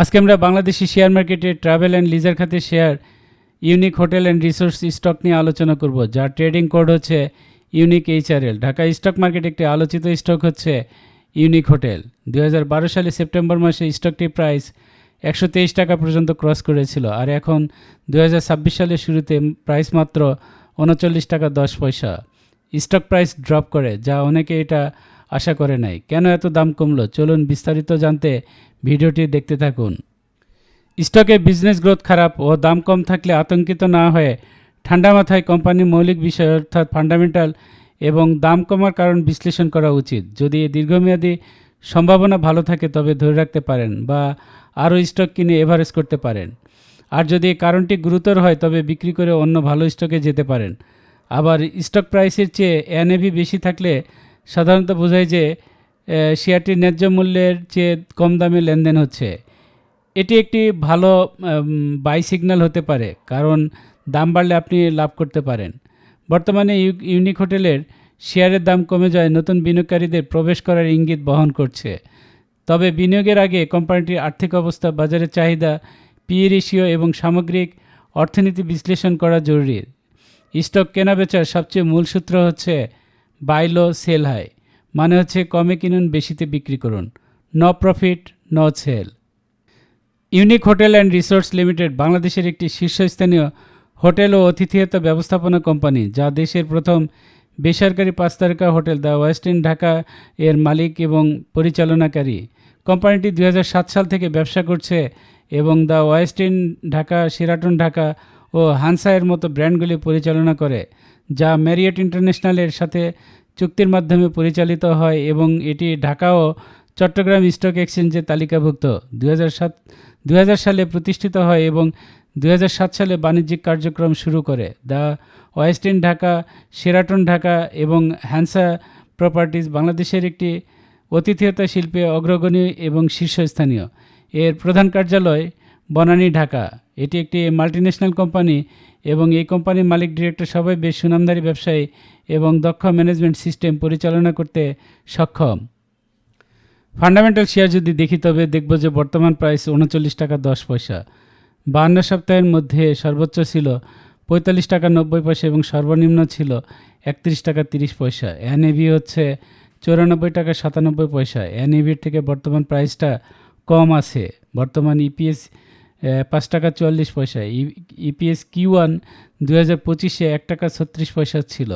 আজকে আমরা বাংলাদেশি শেয়ার মার্কেটে ট্রাভেল অ্যান্ড লিজার খাতে share, unique hotel and resorts stock নিয়ে আলোচনা করব, যার ট্রেডিং কোড হচ্ছে unique HRL Dhaka stock market একটি আলোচিত স্টক হচ্ছে ইউনিক হোটেল। দু হাজার বারো সালে সেপ্টেম্বর মাসে স্টকটির প্রাইস একশো তেইশ টাকা পর্যন্ত ক্রস করেছিল, আর এখন দু হাজার ছাব্বিশ সালের শুরুতে প্রাইস মাত্র উনচল্লিশ টাকা দশ পয়সা। স্টক প্রাইস ড্রপ করে, যা অনেকে এটা আশা করে নাই। কেন এত দাম কমলো? চলুন বিস্তারিত জানতে ভিডিওটি দেখতে থাকুন। স্টকে বিজনেস গ্রোথ খারাপ ও দাম কম থাকলে আতঙ্কিত না হয়ে ঠান্ডা মাথায় কোম্পানির মৌলিক বিষয় অর্থাৎ ফান্ডামেন্টাল এবং দাম কমার কারণ বিশ্লেষণ করা উচিত। যদি দীর্ঘমেয়াদী সম্ভাবনা ভালো থাকে, তবে ধরে রাখতে পারেন বা আরও স্টক কিনে এভারেজ করতে পারেন। আর যদি কারণটি গুরুতর হয়, তবে বিক্রি করে অন্য ভালো স্টকে যেতে পারেন। আবার স্টক প্রাইসের চেয়ে এনএভি বেশি থাকলে সাধারণত বোঝায় যে শেয়ারটির ন্যায্য মূল্যের চেয়ে কম দামে লেনদেন হচ্ছে। এটি একটি ভালো বাই সিগন্যাল হতে পারে, কারণ দাম বাড়লে আপনি লাভ করতে পারেন। বর্তমানে ইউনিক হোটেলের শেয়ারের দাম কমে যায়, নতুন বিনিয়োগকারীদের প্রবেশ করার ইঙ্গিত বহন করছে। তবে বিনিয়োগের আগে কোম্পানিটির আর্থিক অবস্থা, বাজারের চাহিদা, পি রেশিও এবং সামগ্রিক অর্থনীতি বিশ্লেষণ করা জরুরি। স্টক কেনাবেচার সবচেয়ে মূল সূত্র হচ্ছে বাই লো সেল হাই মানে হচ্ছে কমে কিনুন, বেশিতে বিক্রি করুন। No profit, no sale. Unique hotel and resorts limited, বাংলাদেশের একটি শীর্ষস্থানীয় হোটেল ও আতিথেয়তা ব্যবস্থাপনা কোম্পানি, যা দেশের প্রথম বেসরকারি পাঁচ তারকা hotel, the Westin Dhaka এর মালিক এবং পরিচালনাকারী। কোম্পানিটি দু হাজার সাত সাল থেকে ব্যবসা করছে এবং the Westin Dhaka, Sheraton Dhaka ও হানসায়ের মতো ব্র্যান্ডগুলি পরিচালনা করে। যা ম্যারিয়ট ইন্টারন্যাশনালের সাথে চুক্তির মাধ্যমে পরিচালিত হয় এবং এটি ঢাকা ও চট্টগ্রাম স্টক এক্সচেঞ্জে তালিকাভুক্ত। সাত, দুই সালে প্রতিষ্ঠিত হয় এবং দু হাজার সাত সালে বাণিজ্যিক কার্যক্রম শুরু করে। The Westin Dhaka Sheraton Dhaka এবং হ্যান্সা প্রপার্টিজ বাংলাদেশের একটি অতিথিয়তা শিল্পে অগ্রগণী এবং শীর্ষস্থানীয়। এর প্রধান কার্যালয় বনানী, ঢাকা। এটি একটি মাল্টিন্যাশনাল কোম্পানি এবং এই কোম্পানির মালিক ডিরেক্টর সবাই বেশ সুনামধারী ব্যবসায়ী এবং দক্ষ ম্যানেজমেন্ট সিস্টেম পরিচালনা করতে সক্ষম। ফান্ডামেন্টাল শেয়ার যদি দেখি তবে দেখব যে বর্তমান প্রাইস উনচল্লিশ টাকা দশ পয়সা। বাহান্ন সপ্তাহের মধ্যে সর্বোচ্চ ছিল পঁয়তাল্লিশ টাকা নব্বই পয়সা এবং সর্বনিম্ন ছিল একত্রিশ টাকা তিরিশ পয়সা। এনএভি হচ্ছে চৌরানব্বই টাকা সাতানব্বই পয়সা। এনএভির থেকে বর্তমান প্রাইসটা কম আছে। বর্তমান ইপিএস পাঁচ টাকা চুয়াল্লিশ পয়সা। ইপিএস কিউ ওয়ান দু হাজার পঁচিশে এক টাকা ছত্রিশ পয়সা ছিল।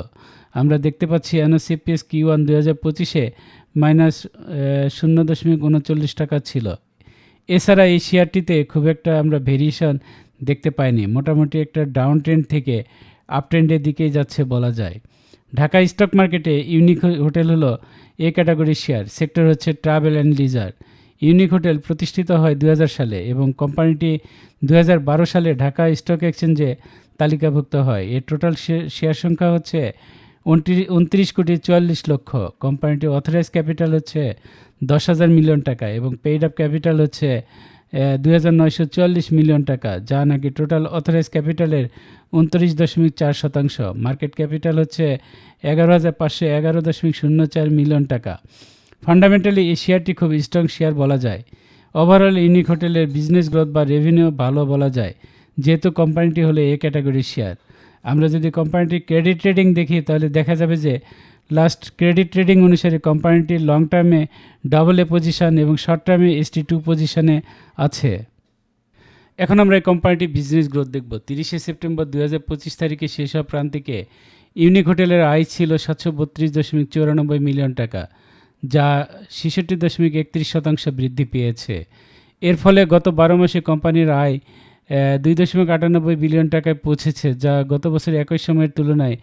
আমরা দেখতে পাচ্ছি এনওসিপিএস কিউ ওয়ান দু হাজার পঁচিশে মাইনাস শূন্য দশমিক উনচল্লিশ টাকা ছিল। এছাড়া এই শেয়ারটিতে খুব একটা আমরা ভেরিয়েশন দেখতে পাইনি। মোটামুটি একটা ডাউন ট্রেন্ড থেকে আপ ট্রেন্ডের দিকেই যাচ্ছে বলা যায়। ঢাকা স্টক মার্কেটে ইউনিক হোটেল হলো এ ক্যাটাগরির শেয়ার। সেক্টর হচ্ছে travel and leisure. Unique hotel প্রতিষ্ঠিত হয় দু হাজার সালে এবং কোম্পানিটি দু হাজার বারো সালে ঢাকা স্টক এক্সচেঞ্জে তালিকাভুক্ত হয়। এর টোটাল শেয়ার সংখ্যা হচ্ছে উনত্রিশ কোটি চুয়াল্লিশ লক্ষ। কোম্পানিটির অথরাইজ ক্যাপিটাল হচ্ছে দশ হাজার মিলিয়ন টাকা এবং পেইড আপ ক্যাপিটাল হচ্ছে দুই হাজার নয়শো চুয়াল্লিশ মিলিয়ন টাকা, যা নাকি টোটাল অথরাইজ ক্যাপিটালের উনত্রিশ দশমিক চার শতাংশ। মার্কেট ক্যাপিটাল হচ্ছে এগারো হাজার পাঁচশো এগারো দশমিক শূন্য চার মিলিয়ন টাকা। ফান্ডামেন্টালি এই শেয়ারটি খুব স্ট্রং শেয়ার বলা যায়। ওভারঅল ইউনিক হোটেলের বিজনেস গ্রোথ বা রেভিনিউ ভালো বলা যায়। যেহেতু কোম্পানিটি হলো এ ক্যাটাগরির শেয়ার আমরা যদি কোম্পানিটির ক্রেডিট ট্রেডিং দেখি, তাহলে দেখা যাবে যে লাস্ট ক্রেডিট ট্রেডিং অনুসারে কোম্পানিটির লং টার্মে ডাবল এ পজিশন এবং শর্ট টার্মে এসটি টু পজিশনে আছে। এখন আমরা এই কোম্পানিটির বিজনেস গ্রোথ দেখব। তিরিশে সেপ্টেম্বর দু হাজার পঁচিশ তারিখে শেষ হওয়া প্রান্তিকে ইউনিক হোটেলের আয় ছিল সাতশো বত্রিশ দশমিক চৌরানব্বই মিলিয়ন টাকা। যা ছেষট্টি দশমিক একত্রিশ শতাংশ বৃদ্ধি পেয়েছে। এর ফলে গত বারো মাসে কোম্পানির আয় দুই দশমিক আটানব্বই বিলিয়ন টাকায় পৌঁছেছে, যা গত বছর একই সময়ের তুলনায়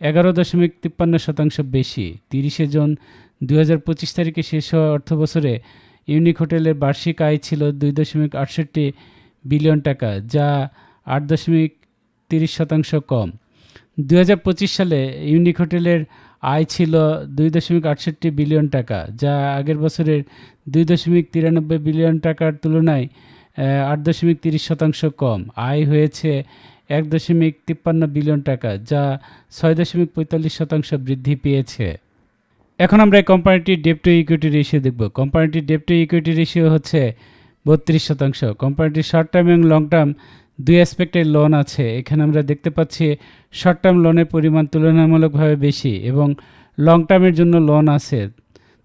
এগারো দশমিক তিপ্পান্ন শতাংশ বেশি। তিরিশে জুন দুই হাজার পঁচিশ তারিখে শেষ হওয়া অর্থ বছরে ইউনিক হোটেলের বার্ষিক আয় ছিল দুই দশমিক আটষট্টি বিলিয়ন টাকা, যা আট দশমিক তিরিশ শতাংশ কম। দু হাজার পঁচিশ সালে ইউনিক হোটেলের আয় ছিল দুই দশমিক আটষট্টি বিলিয়ন টাকা, যা আগের বছরের দুই দশমিক তিরানব্বই বিলিয়ন টাকার তুলনায় আট দশমিক তিরিশ শতাংশ কম। আয় হয়েছে এক দশমিক তিপ্পান্ন বিলিয়ন টাকা, যা ছয় দশমিক পঁয়তাল্লিশ শতাংশ বৃদ্ধি পেয়েছে। এখন আমরা এই কোম্পানিটির ডেপ টু ইকুইটি রেশিও দেখব। কোম্পানিটির ডেপ টু ইকুইটি রেশিও হচ্ছে বত্রিশ শতাংশ। কোম্পানিটির শর্ট টার্ম এবং লং টার্ম দুই অ্যাসপেক্টের লোন আছে। এখানে আমরা দেখতে পাচ্ছি শর্ট টার্ম লোনের পরিমাণ তুলনামূলকভাবে বেশি এবং লং টার্মের জন্য লোন আছে।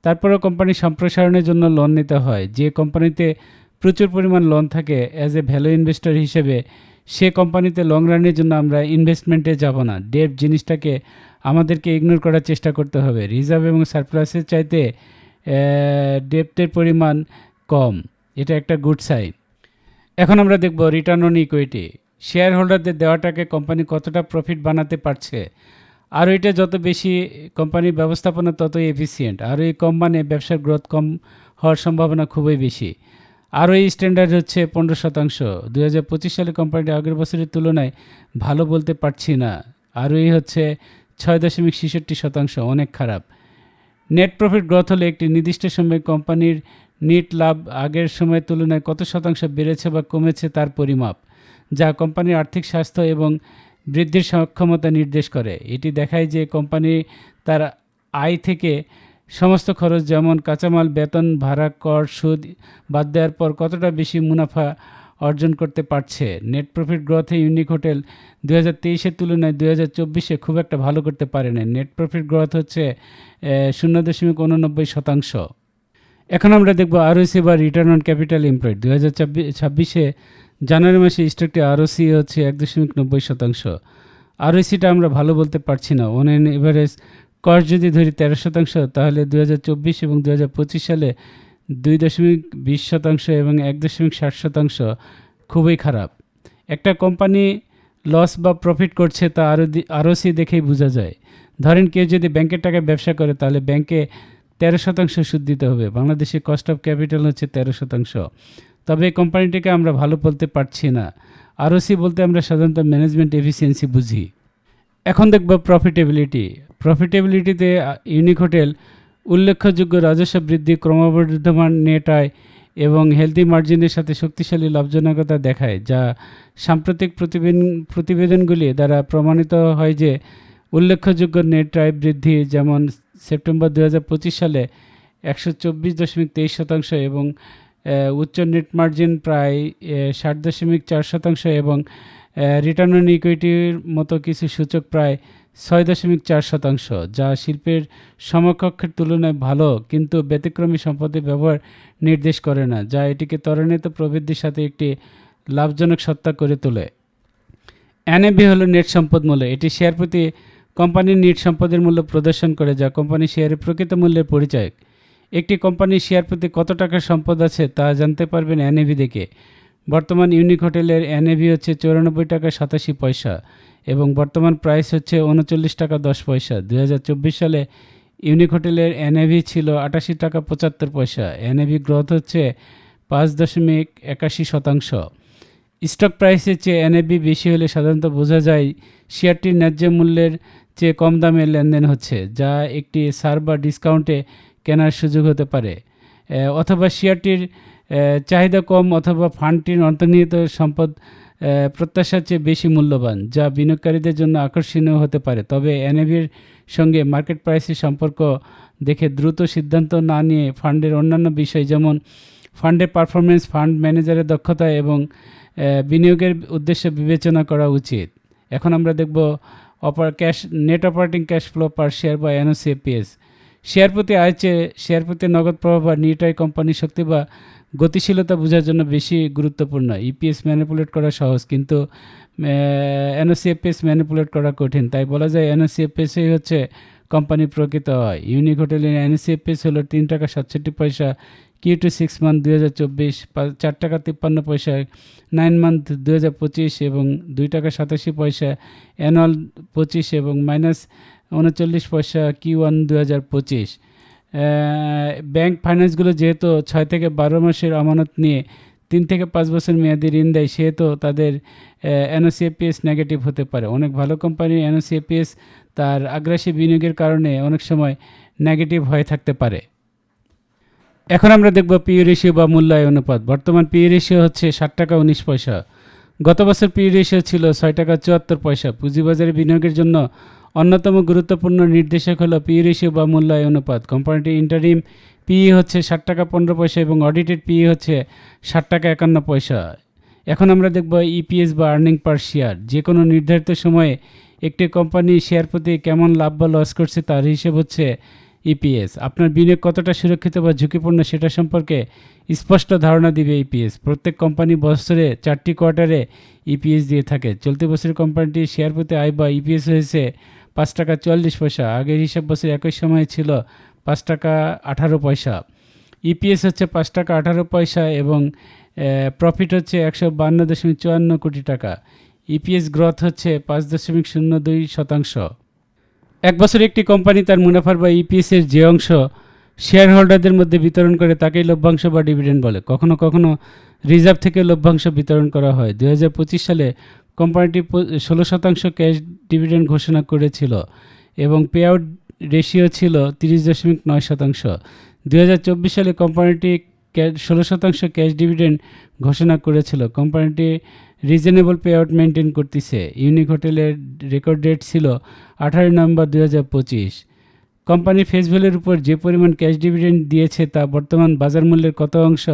তারপরেও কোম্পানি সম্প্রসারণের জন্য লোন নিতে হয়। যে কোম্পানিতে প্রচুর পরিমাণ লোন থাকে অ্যাজ এ ভ্যালু ইনভেস্টর হিসেবে সে কোম্পানিতে লং রানের জন্য আমরা ইনভেস্টমেন্টে যাব না। ডেপ জিনিসটাকে আমাদেরকে ইগনোর করার চেষ্টা করতে হবে। রিজার্ভ এবং সারপ্লাসের চাইতে ডেপ্টের পরিমাণ কম। এটা একটা গুড সাইন এখন আমরা দেখব রিটার্ন অন ইকুইটি শেয়ার হোল্ডারদের দেওয়াটাকে কোম্পানি কতটা প্রফিট বানাতে পারছে? আর এটা যত বেশি কোম্পানির ব্যবস্থাপনা, ততই এফিসিয়েন্ট আর এই কম মানে ব্যবসার গ্রোথ কম হওয়ার সম্ভাবনা খুবই বেশি। আরও এই স্ট্যান্ডার্ড হচ্ছে পনেরো শতাংশ। দু হাজার পঁচিশ সালে কোম্পানিটি আগের বছরের তুলনায় ভালো বলতে পারছি না। আর এই হচ্ছে ছয় দশমিক ছেষট্টি শতাংশ, অনেক খারাপ। নেট প্রফিট গ্রোথ হলে একটি নির্দিষ্ট সময়ে কোম্পানির নিট লাভ আগের সময়ের তুলনায় কত শতাংশ বেড়েছে বা কমেছে তার পরিমাপ, যা কোম্পানির আর্থিক স্বাস্থ্য এবং বৃদ্ধির সক্ষমতা নির্দেশ করে। এটি দেখায় যে কোম্পানি তার আয় থেকে সমস্ত খরচ, যেমন কাঁচামাল, বেতন, ভাড়া, কর, সুদ বাদ দেওয়ার পর কতটা বেশি মুনাফা অর্জন করতে পারছে। নেট প্রফিট গ্রোথে ইউনিক হোটেল দু হাজার তেইশের তুলনায় দু হাজার চব্বিশে খুব একটা ভালো করতে পারে না নেট প্রফিট গ্রোথ হচ্ছে শূন্য দশমিক উননব্বই শতাংশ। এখন আমরা দেখব আরওসি বা রিটার্ন অন ক্যাপিটাল এমপ্লয়েড দু হাজার ছাব্বিশে জানুয়ারি মাসে স্টকটি আরওসি হচ্ছে এক দশমিক নব্বই শতাংশ। আরওসিটা আমরা ভালো বলতে পারছি না। অন এন এভারেজ কস্ট যদি ধরি তেরো শতাংশ, তাহলে দু হাজার চব্বিশ এবং দু পঁচিশ সালে দুই দশমিক বিশ শতাংশ এবং এক দশমিক ষাট শতাংশ খুবই খারাপ। একটা কোম্পানি লস বা প্রফিট করছে তা আরও আরওসি দেখেই বোঝা যায়। ধরেন কেউ যদি ব্যাংকের টাকায় ব্যবসা করে, তাহলে ব্যাংকে তেরো শতাংশ সুদ দিতে হবে। বাংলাদেশে কস্ট অফ ক্যাপিটাল হচ্ছে তেরো শতাংশ। তবে এই কোম্পানিটিকে আমরা ভালো বলতে পারছি না। আরওসি বলতে আমরা সাধারণত ম্যানেজমেন্ট এফিসিয়েন্সি বুঝি। এখন দেখব প্রফিটেবিলিটি প্রফিটেবিলিটিতে ইউনিক হোটেল উল্লেখযোগ্য রাজস্ব বৃদ্ধি, ক্রমবর্ধমান নেট আয় এবং হেলদি মার্জিনের সাথে শক্তিশালী লাভজনকতা দেখায়, যা সাম্প্রতিক প্রতিবেদন প্রতিবেদনগুলি দ্বারা প্রমাণিত হয় যে উল্লেখযোগ্য নেট আয় বৃদ্ধি, যেমন সেপ্টেম্বর দু হাজার পঁচিশ সালে একশো চব্বিশ দশমিক তেইশ শতাংশ এবং উচ্চ নেট মার্জিন প্রায় ষাট দশমিক চার শতাংশ এবং রিটার্ন অন ইকুইটির মতো কিছু সূচক প্রায় ছয় দশমিক চার শতাংশ, যা শিল্পের সমকক্ষের তুলনায় ভালো কিন্তু ব্যতিক্রমী সম্পদের ব্যবহার নির্দেশ করে না, যা এটিকে ত্বরান্বিত প্রবৃদ্ধির সাথে একটি লাভজনক সত্তা করে তোলে। এনএবি হলো নেট সম্পদ মূল্য, এটি শেয়ার প্রতি কোম্পানির নেট সম্পদের মূল্য প্রদর্শন করে যা কোম্পানির শেয়ারের প্রকৃত মূল্যের পরিচয়। একটি কোম্পানির শেয়ার প্রতি কত টাকার সম্পদ আছে তা জানতে পারবেন এনএভি দেখে। বর্তমান ইউনিক হোটেলের এনএভি হচ্ছে চৌরানব্বই টাকা সাতাশি পয়সা এবং বর্তমান প্রাইস হচ্ছে উনচল্লিশ টাকা দশ পয়সা। দু হাজার চব্বিশ সালে ইউনিক হোটেলের এনএভি ছিল আটাশি টাকা পঁচাত্তর পয়সা। এনএভি গ্রোথ হচ্ছে পাঁচ দশমিক একাশি শতাংশ। স্টক প্রাইসের চেয়ে এনএভি বেশি হলে সাধারণত বোঝা যায় শেয়ারটির ন্যায্য মূল্যের চেয়ে কম দামে লেনদেন হচ্ছে, যা একটি সার বা ডিসকাউন্টে কেনার সুযোগ হতে পারে। অথবা শেয়ারটির চাহিদা কম অথবা ফান্ডটির অন্তর্নিহিত সম্পদ প্রত্যাশার চেয়ে বেশি মূল্যবান, যা বিনিয়োগকারীদের জন্য আকর্ষণীয় হতে পারে। তবে এনএভির সঙ্গে মার্কেট প্রাইসের সম্পর্ক দেখে দ্রুত সিদ্ধান্ত না নিয়ে ফান্ডের অন্যান্য বিষয় যেমন ফান্ডের পারফরমেন্স ফান্ড ম্যানেজারের দক্ষতা এবং বিনিয়োগের উদ্দেশ্য বিবেচনা করা উচিত। এখন আমরা দেখব অপার cash net operating cash flow per share বা এনওসিএপিএস শেয়ার প্রতি আয়চে শেয়ার প্রতি নগদ প্রভাব বা আয় কোম্পানির শক্তি বা গতিশীলতা বোঝার জন্য বেশি গুরুত্বপূর্ণ। ইপিএস ম্যানিপুলেট করা সহজ, কিন্তু এনওসিএফএস ম্যানিপুলেট করা কঠিন। তাই বলা যায় এনওসিএফএসই হচ্ছে কোম্পানির প্রকৃত হয়। ইউনিক হোটেলের এনওসিএফএস হলো তিন টাকা সাতষট্টি পয়সা কিউ টু সিক্স মান্থ দুই হাজার চব্বিশ চার টাকা তিপ্পান্ন পয়সা নাইন মান্থ দুই হাজার পঁচিশ এবং দুই টাকা সাতাশি পয়সা অ্যানুয়াল পঁচিশ এবং মাইনাস উনচল্লিশ পয়সা কিউ ওয়ান দু হাজার পঁচিশ। ব্যাংক ফাইন্যান্সগুলো যেহেতু ছয় থেকে বারো মাসের আমানত নিয়ে তিন থেকে পাঁচ বছর মেয়াদি ঋণ দেয়, সেহেতু তাদের এনওসিএপিএস নেগেটিভ হতে পারে। অনেক ভালো কোম্পানির এনওসিএপিএস তার আগ্রাসী বিনিয়োগের কারণে অনেক সময় নেগেটিভ হয়ে থাকতে পারে। এখন আমরা দেখব পি রেশিও বা মূল্যায় অনুপাত। বর্তমান পি রেশিও হচ্ছে ষাট টাকা উনিশ পয়সা। গত বছর পি রেশিও ছিল ছয় টাকা চুয়াত্তর পয়সা। পুঁজিবাজারে বিনিয়োগের জন্য অন্যতম গুরুত্বপূর্ণ নির্দেশক হলো পি রেশিও বা মূল্যায় অনুপাত। কোম্পানিটি ইন্টারিম পিই হচ্ছে ষাট টাকা পনেরো পয়সা এবং অডিটেড পিই হচ্ছে ষাট টাকা একান্ন পয়সা। এখন আমরা দেখব ইপিএস বা আর্নিং পার শেয়ার যে কোনো নির্ধারিত সময়ে একটি কোম্পানি শেয়ার প্রতি কেমন লাভ বা লস করছে তার হিসেব হচ্ছে ইপিএস আপনার বিনিয়োগ কতটা সুরক্ষিত বা ঝুঁকিপূর্ণ সেটা সম্পর্কে স্পষ্ট ধারণা দিবে ইপিএস প্রত্যেক কোম্পানি বছরে চারটি কোয়ার্টারে ইপিএস দিয়ে থাকে। চলতি বছরের কোম্পানিটি শেয়ার প্রতি আয় বা ইপিএস হয়েছে পাঁচ টাকা চুয়াল্লিশ পয়সা। আগের হিসাব বছর একই সময়ে ছিল পাঁচ টাকা আঠারো পয়সা। ইপিএস হচ্ছে পাঁচ টাকা আঠারো পয়সা এবং প্রফিট হচ্ছে একশো বান্ন দশমিক চুয়ান্ন কোটি টাকা। ইপিএস গ্রোথ হচ্ছে পাঁচ দশমিক শূন্য দুই শতাংশ। এক বছরে একটি কোম্পানি তার মুনাফার বা ইপিএস এর যে অংশ শেয়ার হোল্ডারদের মধ্যে বিতরণ করে তাকেই লভ্যাংশ বা ডিভিডেন্ড বলে। কখনো কখনো রিজার্ভ থেকে লভ্যাংশ বিতরণ করা হয়। দু হাজার পঁচিশ সালে কোম্পানিটি ষোলো শতাংশ ক্যাশ ডিভিডেন্ড ঘোষণা করেছিল এবং পে আউট রেশিও ছিল তিরিশ দশমিক নয় শতাংশ। দু হাজার চব্বিশ সালে কোম্পানিটি ষোলো শতাংশ ক্যাশ ডিভিডেন্ড ঘোষণা করেছিল। কোম্পানিটি রিজনেবল পে আউট মেনটেন করতেছে। ইউনিক হোটেলের রেকর্ড ডেট ছিল আঠারোই নভেম্বর দু হাজার পঁচিশ। কোম্পানি ফেস উপর যে পরিমাণ ক্যাশ ডিভিডেন্ড দিয়েছে তা বর্তমান বাজার মূল্যের কত অংশ,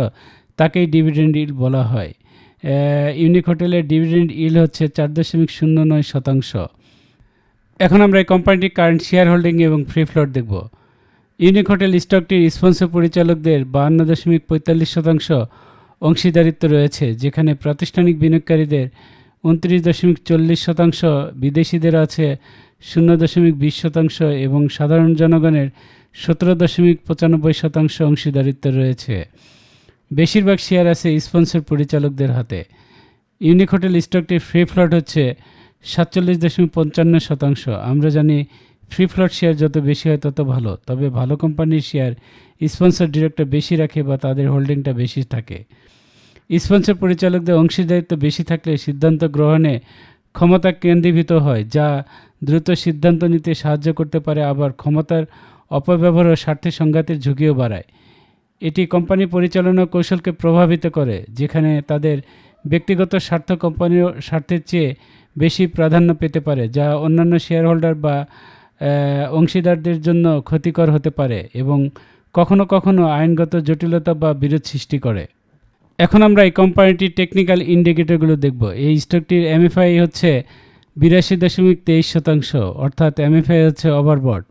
তাকেই ডিভিডেন্ড ইল বলা হয়। ইউনিক হোটেলের ডিভিডেন্ড ইল হচ্ছে চার দশমিক শূন্য নয় শতাংশ। এখন আমরা এই কোম্পানিটির কারেন্ট শেয়ার হোল্ডিং এবং ফ্রি ফ্লোট দেখব। ইউনিক হোটেল স্টকটির স্পন্সর পরিচালকদের বাহান্ন দশমিক পঁয়তাল্লিশ শতাংশ অংশীদারিত্ব রয়েছে, যেখানে প্রাতিষ্ঠানিক বিনিয়োগকারীদের উনত্রিশ দশমিক চল্লিশ শতাংশ, বিদেশিদের আছে শূন্য দশমিক বিশ শতাংশ এবং সাধারণ জনগণের সতেরো দশমিক পঁচানব্বই শতাংশ অংশীদারিত্ব রয়েছে। বেশিরভাগ শেয়ার আছে স্পন্সর পরিচালকদের হাতে। ইউনিক হোটেল স্টকটির ফ্রি ফ্লট হচ্ছে সাতচল্লিশ দশমিক পঞ্চান্ন শতাংশ। আমরা জানি ফ্রি ফ্লট শেয়ার যত বেশি হয় তত ভালো, তবে ভালো কোম্পানির শেয়ার স্পন্সর ডিরেক্টর বেশি রাখে বা তাদের হোল্ডিংটা বেশি থাকে। স্পন্সর পরিচালকদের অংশীদারিত্ব বেশি থাকলে সিদ্ধান্ত গ্রহণে ক্ষমতা কেন্দ্রীভূত হয়, যা দ্রুত সিদ্ধান্ত নিতে সাহায্য করতে পারে, আবার ক্ষমতার অপব্যবহার ও স্বার্থের সংঘাতের ঝুঁকিও বাড়ায়। এটি কোম্পানি পরিচালনা কৌশলকে প্রভাবিত করে, যেখানে তাদের ব্যক্তিগত স্বার্থ কোম্পানির স্বার্থের চেয়ে বেশি প্রাধান্য পেতে পারে, যা অন্যান্য শেয়ার হোল্ডার বা অংশীদারদের জন্য ক্ষতিকর হতে পারে এবং কখনো কখনো আইনগত জটিলতা বা বিরোধ সৃষ্টি করে। এখন আমরা এই কোম্পানিটির টেকনিক্যাল ইন্ডিকেটরগুলো দেখব। এই স্টকটির এমএফআই হচ্ছে বিরাশি দশমিক তেইশ শতাংশ, অর্থাৎ এমএফআই হচ্ছে ওভারবট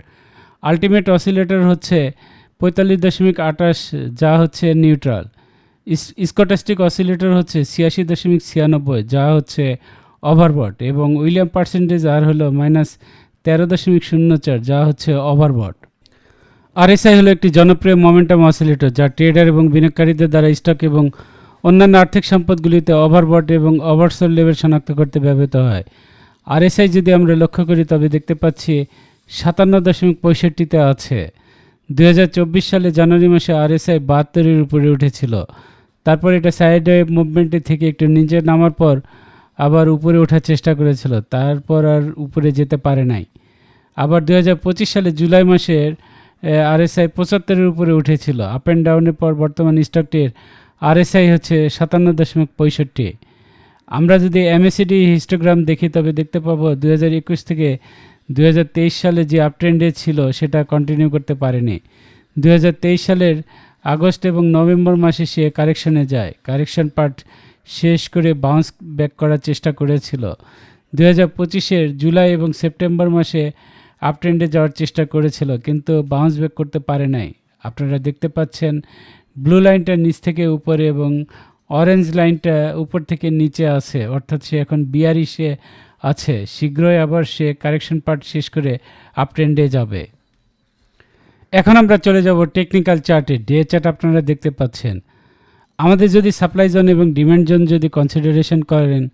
আলটিমেট অসিলেটর হচ্ছে পঁয়তাল্লিশ দশমিক আটাশ যা হচ্ছে নিউট্রাল স্কটাস্টিক অসিলেটর হচ্ছে ছিয়াশি দশমিক ছিয়ানব্বই, যা হচ্ছে ওভারবট এবং উইলিয়াম পার্সেন্টেজ আর হলো মাইনাস তেরো দশমিক শূন্য চার, যা হচ্ছে ওভারবট আরএসআই হলো একটি জনপ্রিয় মোমেন্টাম অসিলেটর যা ট্রেডার এবং বিনিয়োগকারীদের দ্বারা স্টক এবং অন্যান্য আর্থিক সম্পদগুলিতে ওভারবট এবং ওভারসোল লেভেল শনাক্ত করতে ব্যবহৃত হয়। আরএসআই যদি আমরা লক্ষ্য করি, তবে দেখতে পাচ্ছি সাতান্ন দশমিক পঁয়ষট্টিতে আছে। দু হাজার চব্বিশ সালে জানুয়ারি মাসে আরএসআই বাহাত্তরের উপরে উঠেছিল। তারপর এটা সাইড মুভমেন্টে থেকে একটু নিচে নামার পর আবার উপরে ওঠার চেষ্টা করেছিল। তারপর আর উপরে যেতে পারে নাই। আবার দু হাজার পঁচিশ সালে জুলাই মাসের আরএসআই পঁচাত্তরের উপরে উঠেছিল। আপ অ্যান্ড ডাউনের পর বর্তমান স্টকটির আরএসআই হচ্ছে সাতান্ন দশমিক পঁয়ষট্টি। আমরা যদি এমএসিডি হিস্টোগ্রাম দেখি, তবে দেখতে পাবো দু হাজার একুশ থেকে দু হাজার তেইশ সালে যে আপট্রেন্ডে ছিল, সেটা কন্টিনিউ করতে পারেনি। দু হাজার তেইশ সালের আগস্ট এবং নভেম্বর মাসে সে কারেকশনে যায়। কারেকশন পার্ট শেষ করে বাউন্স ব্যাক করার চেষ্টা করেছিল। দু হাজার পঁচিশের জুলাই এবং সেপ্টেম্বর মাসে আপট্রেন্ডে যাওয়ার চেষ্টা করেছিল, কিন্তু বাউন্স ব্যাক করতে পারে নাই। আপনারা দেখতে পাচ্ছেন, ব্লু লাইনটা নিচ থেকে উপরে এবং অরেঞ্জ লাইনটা উপর থেকে নিচে আছে, অর্থাৎ সে এখন বিয়ারি সে আছে। শীঘ্রই আবার সে কারেকশন পার্ট শেষ করে আপট্রেন্ডে যাবে। এখন আমরা চলে যাব টেকনিক্যাল চার্টে ডে চার্ট আপনারা দেখতে পাচ্ছেন। আমাদের যদি সাপ্লাই জোন এবং ডিমান্ড জোন যদি কনসিডারেশন করেন,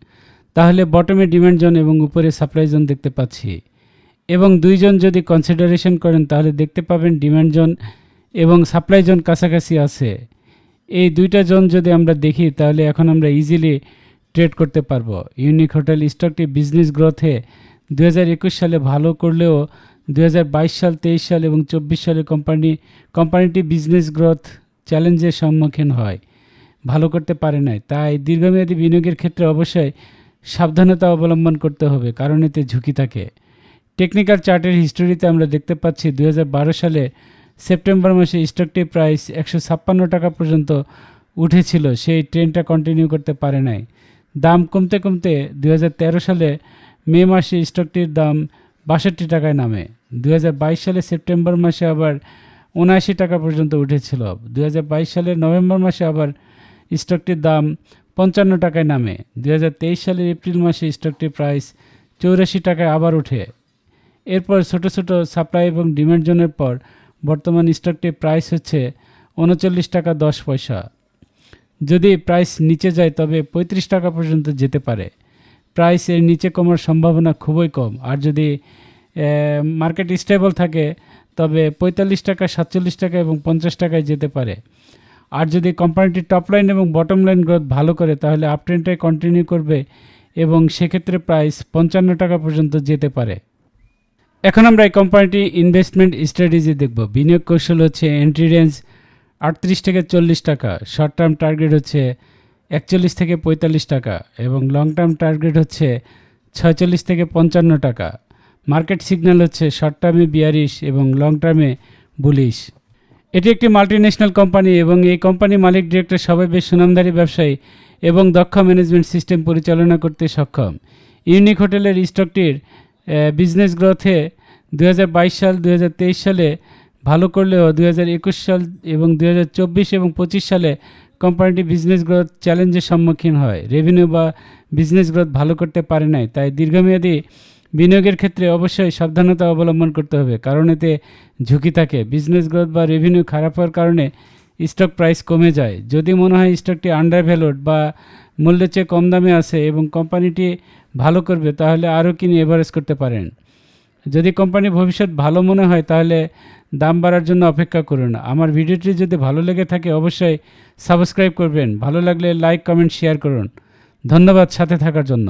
তাহলে বটমে ডিমান্ড জোন এবং উপরে সাপ্লাই জোন দেখতে পাচ্ছি। এবং দুইজন যদি কনসিডারেশন করেন, তাহলে দেখতে পাবেন ডিমান্ড জোন এবং সাপ্লাই জোন কাছাকাছি আছে। এই দুইটা জোন যদি আমরা দেখি, তাহলে এখন আমরা ইজিলি ট্রেড করতে পারব। ইউনিক হোটেল স্টকটি বিজনেস গ্রোথে দু হাজার একুশ সালে ভালো করলেও দু হাজার বাইশ সাল, তেইশ সাল এবং চব্বিশ সালে কোম্পানি, কোম্পানিটি বিজনেস গ্রোথ চ্যালেঞ্জের সম্মুখীন হয়। ভালো করতে পারে নাই। তাই দীর্ঘমেয়াদী বিনিয়োগের ক্ষেত্রে অবশ্যই সাবধানতা অবলম্বন করতে হবে, কারণ এতে ঝুঁকি থাকে। টেকনিক্যাল চার্টের হিস্টোরিতে আমরা দেখতে পাচ্ছি দু হাজার বারো সালে সেপ্টেম্বর মাসে স্টকটির প্রাইস একশো ছাপ্পান্ন টাকা পর্যন্ত উঠেছিল। সেই ট্রেনটা কন্টিনিউ করতে পারে নাই। দাম কমতে কমতে দু হাজার তেরো সালে মে মাসে স্টকটির দাম বাষট্টি টাকায় নামে। দুই হাজার বাইশ সালে সেপ্টেম্বর মাসে আবার উনআশি টাকা পর্যন্ত উঠেছিল। দুই হাজার বাইশ সালের নভেম্বর মাসে আবার স্টকটির দাম পঞ্চান্ন টাকায় নামে। দু হাজার তেইশ সালের এপ্রিল মাসে স্টকটির প্রাইস চৌরাশি টাকায় আবার ওঠে এরপর ছোট ছোট সাপ্লাই এবং ডিমান্ড জোনের পর বর্তমান স্টকটির প্রাইস হচ্ছে উনচল্লিশ টাকা দশ পয়সা। যদি প্রাইস নিচে যায় তবে পঁয়ত্রিশ টাকা পর্যন্ত যেতে পারে। প্রাইস এর নিচে কমার সম্ভাবনা খুবই কম। আর যদি মার্কেট স্টেবল থাকে, তবে পঁয়তাল্লিশ টাকা, সাতচল্লিশ টাকা এবং পঞ্চাশ টাকায় যেতে পারে। আর যদি কোম্পানিটির টপ লাইন এবং বটম লাইন গ্রোথ ভালো করে, তাহলে আপট্রেন্ডটাই কন্টিনিউ করবে এবং সেক্ষেত্রে প্রাইস পঞ্চান্ন টাকা পর্যন্ত যেতে পারে। এখন আমরা এই কোম্পানিটি ইনভেস্টমেন্ট স্ট্র্যাটেজি দেখব। বিনিয়োগ কৌশল হচ্ছে এন্ট্রি রেঞ্জ আটত্রিশ থেকে চল্লিশ টাকা শর্ট টার্ম টার্গেট হচ্ছে একচল্লিশ থেকে পঁয়তাল্লিশ টাকা এবং লং টার্ম টার্গেট হচ্ছে ছয়চল্লিশ থেকে পঞ্চান্ন টাকা। মার্কেট সিগন্যাল হচ্ছে শর্ট টার্মে বিয়ারিশ এবং লং টার্মে বুলিশ। এটি একটি মাল্টিন্যাশনাল কোম্পানি এবং এই কোম্পানির মালিক ডিরেক্টর সবাই বেশ সুনামধারী ব্যবসায়ী এবং দক্ষ ম্যানেজমেন্ট সিস্টেম পরিচালনা করতে সক্ষম। ইউনিক হোটেলের স্টকটির বিজনেস গ্রোথে দু হাজার বাইশ সাল দু হাজার তেইশ সালে ভালো করলেও দু হাজার একুশ সাল এবং দু হাজার চব্বিশ এবং পঁচিশ সালে কোম্পানিটি বিজনেস গ্রোথ চ্যালেঞ্জের সম্মুখীন হয়। রেভিনিউ বা বিজনেস গ্রোথ ভালো করতে পারে নাই, তাই দীর্ঘমেয়াদী বিনিয়োগের ক্ষেত্রে অবশ্যই সাবধানতা অবলম্বন করতে হবে, কারণ এতে ঝুঁকি থাকে। বিজনেস গ্রোথ বা রেভিনিউ খারাপ হওয়ার কারণে স্টক প্রাইস কমে যায়। যদি মনে হয় স্টকটি আন্ডার ভ্যালুড বা মূল্যের চেয়ে কম দামে আছে এবং কোম্পানিটি ভালো করবে, তাহলে আরও কিনে এভারেজ করতে পারেন। যদি কোম্পানি ভবিষ্যৎ ভালো মনে হয়, তাহলে দাম বাড়ার জন্য অপেক্ষা করুন। আমার ভিডিওটি যদি ভালো লেগে থাকে, অবশ্যই সাবস্ক্রাইব করবেন। ভালো লাগলে লাইক কমেন্ট শেয়ার করুন। ধন্যবাদ সাথে থাকার জন্য।